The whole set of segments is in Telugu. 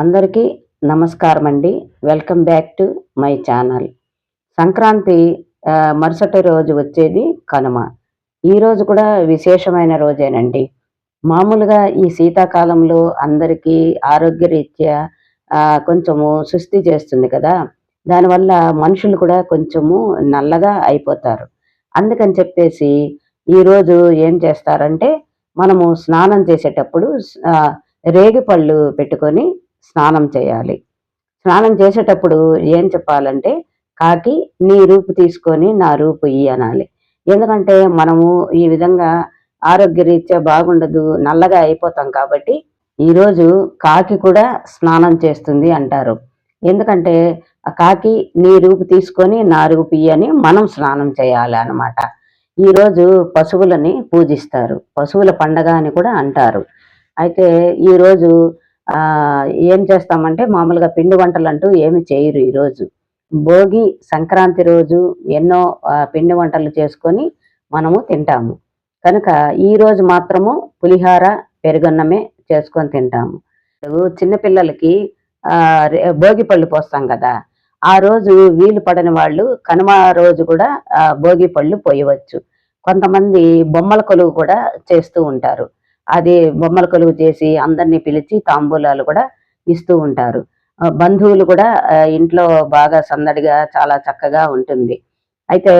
అందరికీ నమస్కారం అండి welcome back to my channel. Sankranti మరుసటి రోజు వచ్చేది కనుమ. ఈరోజు కూడా విశేషమైన రోజేనండి. మామూలుగా ఈ శీతాకాలంలో అందరికీ ఆరోగ్యరీత్యా కొంచెము సుస్థి చేస్తుంది కదా. దానివల్ల మనుషులు కూడా కొంచెము నల్లగా అయిపోతారు. అందుకని చెప్పేసి ఈరోజు ఏం చేస్తారంటే మనము స్నానం చేసేటప్పుడు రేగిపళ్ళు రేగి పళ్ళు పెట్టుకొని స్నానం చేయాలి. స్నానం చేసేటప్పుడు ఏం చెప్పాలంటే కాకి నీ రూపు తీసుకొని నా రూపు ఇయ్యి అనాలి. ఎందుకంటే మనము ఈ విధంగా ఆరోగ్యరీత్యా బాగుండదు నల్లగా అయిపోతాం కాబట్టి ఈరోజు కాకి కూడా స్నానం చేస్తుంది అంటారు. ఎందుకంటే ఆ కాకి నీ రూపు తీసుకొని నా రూపు అని మనం స్నానం చేయాలి అన్నమాట. ఈరోజు పశువులని పూజిస్తారు. పశువుల పండగ అని కూడా అంటారు. అయితే ఈరోజు ఏం చేస్తామంటే మామూలుగా పిండి వంటలు అంటూ ఏమి చేయరు ఈరోజు. భోగి సంక్రాంతి రోజు ఎన్నో పిండి వంటలు చేసుకొని మనము తింటాము. కనుక ఈ రోజు మాత్రము పులిహార పెరుగన్నమే చేసుకొని తింటాము. చిన్నపిల్లలకి భోగి పళ్ళు పోస్తాం కదా ఆ రోజు వీలు పడని వాళ్ళు కనుమ రోజు కూడా భోగి పళ్ళు పోయవచ్చు. కొంతమంది బొమ్మల కొలువు కూడా చేస్తూ ఉంటారు. అది బొమ్మల కొలువు చేసి అందరినీ పిలిచి తాంబూలాలు కూడా ఇస్తూ ఉంటారు. బంధువులు కూడా ఇంట్లో బాగా సందడిగా చాలా చక్కగా ఉంటుంది. అయితే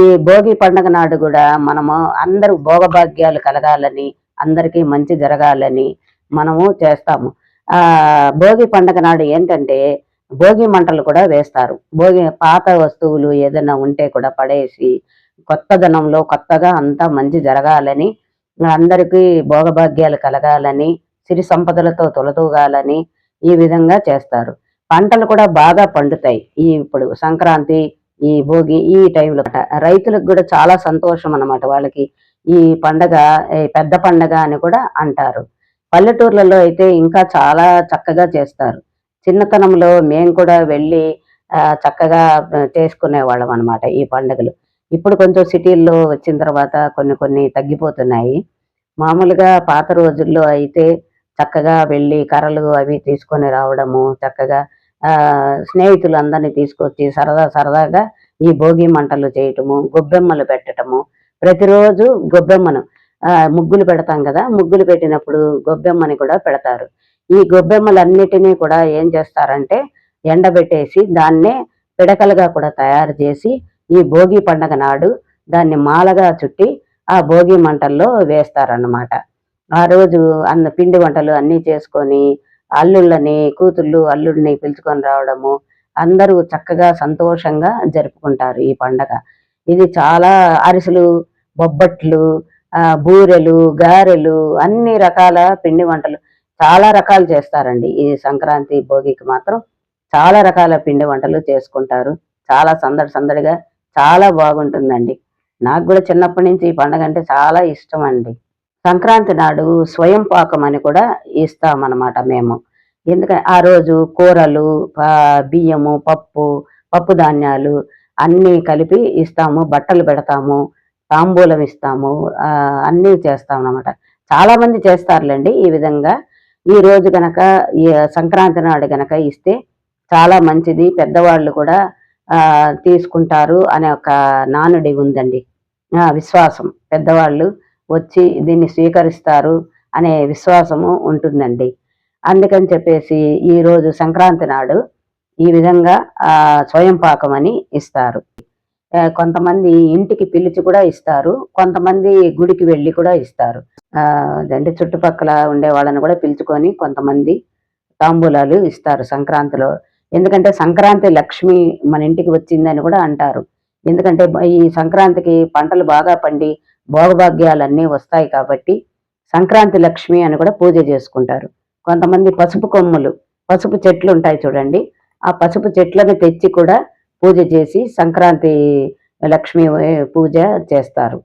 ఈ భోగి పండగ నాడు కూడా మనము అందరూ భోగభాగ్యాలు కలగాలని అందరికీ మంచి జరగాలని మనము చేస్తాము. ఆ భోగి పండుగ నాడు ఏంటంటే భోగి మంటలు కూడా వేస్తారు. భోగి పాత వస్తువులు ఏదైనా ఉంటే కూడా పడేసి కొత్త ధనంలో కొత్తగా అంతా మంచి జరగాలని అందరికీ భోగభాగ్యాలు కలగాలని సిరి సంపదలతో తొలతూగాలని ఈ విధంగా చేస్తారు. పంటలు కూడా బాగా పండుతాయి. ఈ ఇప్పుడు సంక్రాంతి ఈ భోగి ఈ టైంలో రైతులకు కూడా చాలా సంతోషం అన్నమాట వాళ్ళకి. ఈ పండగ పెద్ద పండగ అని కూడా అంటారు. పల్లెటూర్లలో అయితే ఇంకా చాలా చక్కగా చేస్తారు. చిన్నతనంలో మేము కూడా వెళ్ళి చక్కగా చేసుకునే వాళ్ళం అనమాట ఈ పండుగలు. ఇప్పుడు కొంచెం సిటీల్లో వచ్చిన తర్వాత కొన్ని కొన్ని తగ్గిపోతున్నాయి. మామూలుగా పాత రోజుల్లో అయితే చక్కగా వెళ్ళి కర్రలు అవి తీసుకొని రావడము చక్కగా స్నేహితులు అందరినీ తీసుకొచ్చి సరదా సరదాగా ఈ భోగి మంటలు చేయటము గొబ్బెమ్మలు పెట్టటము. ప్రతిరోజు గొబ్బెమ్మను ముగ్గులు పెడతాం కదా ముగ్గులు పెట్టినప్పుడు గొబ్బెమ్మని కూడా పెడతారు. ఈ గొబ్బెమ్మలన్నిటినీ కూడా ఏం చేస్తారంటే ఎండబెట్టేసి దాన్నే పిడకలుగా కూడా తయారు చేసి ఈ భోగి పండగ నాడు దాన్ని మాలగా చుట్టి ఆ భోగి మంటల్లో వేస్తారన్నమాట. ఆ రోజు అన్న పిండి వంటలు అన్నీ చేసుకొని అల్లుళ్ళని కూతుళ్ళు అల్లుడిని పిలుచుకొని రావడము అందరూ చక్కగా సంతోషంగా జరుపుకుంటారు ఈ పండగ. ఇది చాలా అరిసెలు బొబ్బట్లు బూరెలు గారెలు అన్ని రకాల పిండి వంటలు చాలా రకాలు చేస్తారండి. ఈ సంక్రాంతి భోగికి మాత్రం చాలా రకాల పిండి వంటలు చేసుకుంటారు. చాలా సందడి సందడిగా చాలా బాగుంటుందండి. నాకు కూడా చిన్నప్పటి నుంచి ఈ పండుగ అంటే చాలా ఇష్టం అండి. సంక్రాంతి నాడు స్వయం పాకం అని కూడా ఇస్తామన్నమాట మేము. ఎందుకంటే ఆ రోజు కూరలు బియ్యము పప్పు పప్పు ధాన్యాలు అన్నీ కలిపి ఇస్తాము బట్టలు పెడతాము తాంబూలం ఇస్తాము అన్నీ చేస్తాం అన్నమాట చాలామంది చేస్తారులేండి ఈ విధంగా. ఈ రోజు గనక ఈ సంక్రాంతి నాడు గనక ఇస్తే చాలా మంచిది. పెద్దవాళ్ళు కూడా తీసుకుంటారు అనే ఒక నానుడి ఉందండి. ఆ విశ్వాసం. పెద్దవాళ్ళు వచ్చి దీన్ని స్వీకరిస్తారు అనే విశ్వాసము ఉంటుందండి. అందుకని చెప్పేసి ఈరోజు సంక్రాంతి నాడు ఈ విధంగా స్వయం పాకం అని ఇస్తారు. కొంతమంది ఇంటికి పిలిచి కూడా ఇస్తారు. కొంతమంది గుడికి వెళ్ళి కూడా ఇస్తారు. అంటే చుట్టుపక్కల ఉండే వాళ్ళని కూడా పిలుచుకొని కొంతమంది తాంబూలాలు ఇస్తారు సంక్రాంతిలో. ఎందుకంటే సంక్రాంతి లక్ష్మి మన ఇంటికి వచ్చిందని కూడా అంటారు. ఎందుకంటే ఈ సంక్రాంతికి పంటలు బాగా పండి భోగభాగ్యాలన్నీ వస్తాయి కాబట్టి సంక్రాంతి లక్ష్మి అని కూడా పూజ చేసుకుంటారు. కొంతమంది పసుపు కొమ్ములు పసుపు చెట్లు ఉంటాయి చూడండి. ఆ పసుపు చెట్లను తెచ్చి కూడా పూజ చేసి సంక్రాంతి లక్ష్మి పూజ చేస్తారు.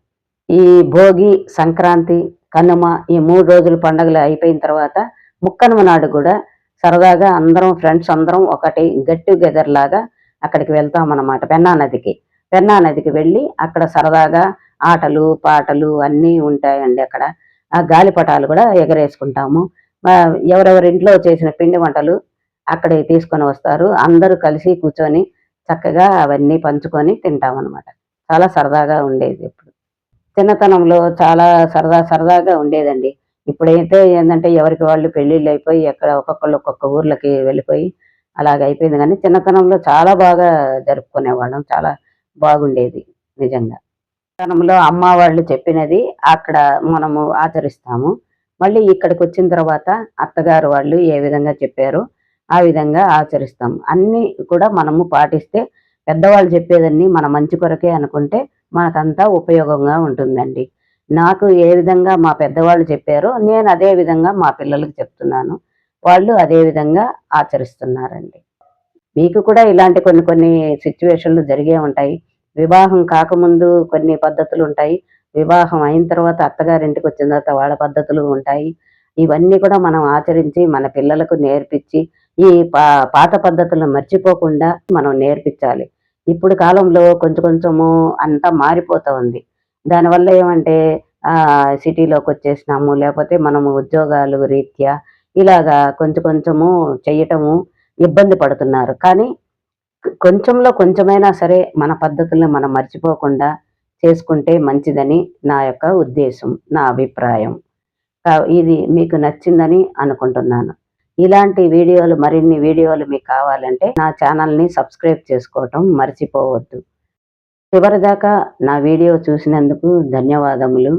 ఈ భోగి సంక్రాంతి కనుమ ఈ మూడు రోజుల పండుగలు అయిపోయిన తర్వాత ముక్కనుమ నాడు కూడా సరదాగా అందరం ఫ్రెండ్స్ అందరం ఒకటి గెట్ టుగెదర్ లాగా అక్కడికి వెళ్తాం అన్నమాట పెన్నా నదికి. పెన్నా నదికి వెళ్ళి అక్కడ సరదాగా ఆటలు పాటలు అన్నీ ఉంటాయండి అక్కడ. ఆ గాలిపటాలు కూడా ఎగరేసుకుంటాము. ఎవరెవరి ఇంట్లో చేసిన పిండి వంటలు అక్కడే తీసుకొని వస్తారు. అందరూ కలిసి కూర్చొని చక్కగా అవన్నీ పంచుకొని తింటాం చాలా సరదాగా ఉండేది ఇప్పుడు. చిన్నతనంలో చాలా సరదా సరదాగా ఉండేదండి. ఇప్పుడైతే ఏంటంటే ఎవరికి వాళ్ళు పెళ్ళిళ్ళు అయిపోయి ఎక్కడ ఒక్కొక్కళ్ళు ఒక్కొక్క ఊర్లకి వెళ్ళిపోయి అలాగ అయిపోయింది. కానీ చిన్నతనంలో చాలా బాగా జరుపుకునేవాళ్ళం. చాలా బాగుండేది నిజంగా. చిన్నతనంలో అమ్మ వాళ్ళు చెప్పినది అక్కడ మనము ఆచరిస్తాము. మళ్ళీ ఇక్కడికి వచ్చిన తర్వాత అత్తగారు వాళ్ళు ఏ విధంగా చెప్పారో ఆ విధంగా ఆచరిస్తాం అన్నీ కూడా మనము పాటిస్తే పెద్దవాళ్ళు చెప్పేదన్నీ మన మంచి కొరకే అనుకుంటే మనకంతా ఉపయోగంగా ఉంటుందండి. నాకు ఏ విధంగా మా పెద్దవాళ్ళు చెప్పారో నేను అదే విధంగా మా పిల్లలకు చెప్తున్నాను. వాళ్ళు అదే విధంగా ఆచరిస్తున్నారండి. మీకు కూడా ఇలాంటి కొన్ని కొన్ని సిచ్యువేషన్లు జరిగే ఉంటాయి. వివాహం కాకముందు కొన్ని పద్ధతులు ఉంటాయి. వివాహం అయిన తర్వాత అత్తగారింటికి వచ్చిన తర్వాత వాళ్ళ పద్ధతులు ఉంటాయి. ఇవన్నీ కూడా మనం ఆచరించి మన పిల్లలకు నేర్పించి ఈ పా పాత పద్ధతులను మర్చిపోకుండా మనం నేర్పించాలి. ఇప్పుడు కాలంలో కొంచెం కొంచెము అంతా మారిపోతూ ఉంది. దానివల్ల ఏమంటే సిటీలోకి వచ్చేసినాము లేకపోతే మనము ఉద్యోగాలు రీత్యా ఇలాగా కొంచెం కొంచెము చేయటము ఇబ్బంది పడుతున్నారు. కానీ కొంచెంలో కొంచెమైనా సరే మన పద్ధతుల్ని మనం మర్చిపోకుండా చేసుకుంటే మంచిదని నా యొక్క ఉద్దేశం నా అభిప్రాయం. ఇది మీకు నచ్చిందని అనుకుంటున్నాను. ఇలాంటి వీడియోలు మరిన్ని వీడియోలు మీకు కావాలంటే నా ఛానల్ని సబ్స్క్రైబ్ చేసుకోవటం మర్చిపోవద్దు. చివరిదాకా నా వీడియో చూసినందుకు ధన్యవాదములు.